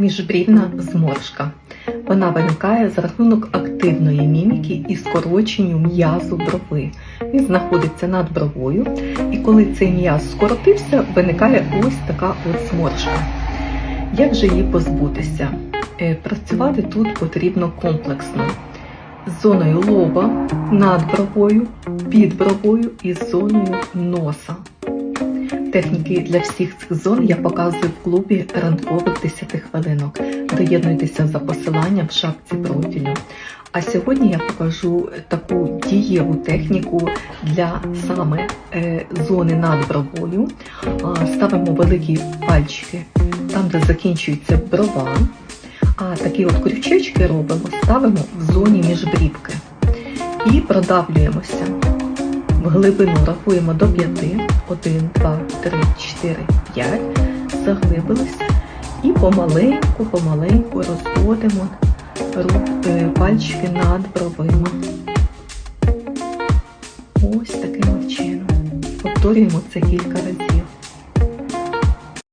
Міжбрівна зморшка. Вона виникає за рахунок активної міміки і скороченню м'язу брови. Він знаходиться над бровою, і коли цей м'яз скоротився, виникає ось така от зморшка. Як же її позбутися? Е, Працювати тут потрібно комплексно. З зоною лоба, над бровою, під бровою і зоною носа. Техніки для всіх цих зон я показую в клубі ранкових 10 хвилинок. Доєднуйтеся за посиланням в шапці профілю. А сьогодні я покажу таку дієву техніку для саме е, зони над бровою. Ставимо великі пальчики там, де закінчується брова. А такі от крючечки робимо, ставимо в зоні міжбрівки і продавлюємося. В глибину рахуємо до 5. 1, 2, 3, 4, 5. Заглибилися. І помаленьку, помаленьку розводимо е, пальчики над бровима. Ось таким чином. Повторюємо це кілька разів.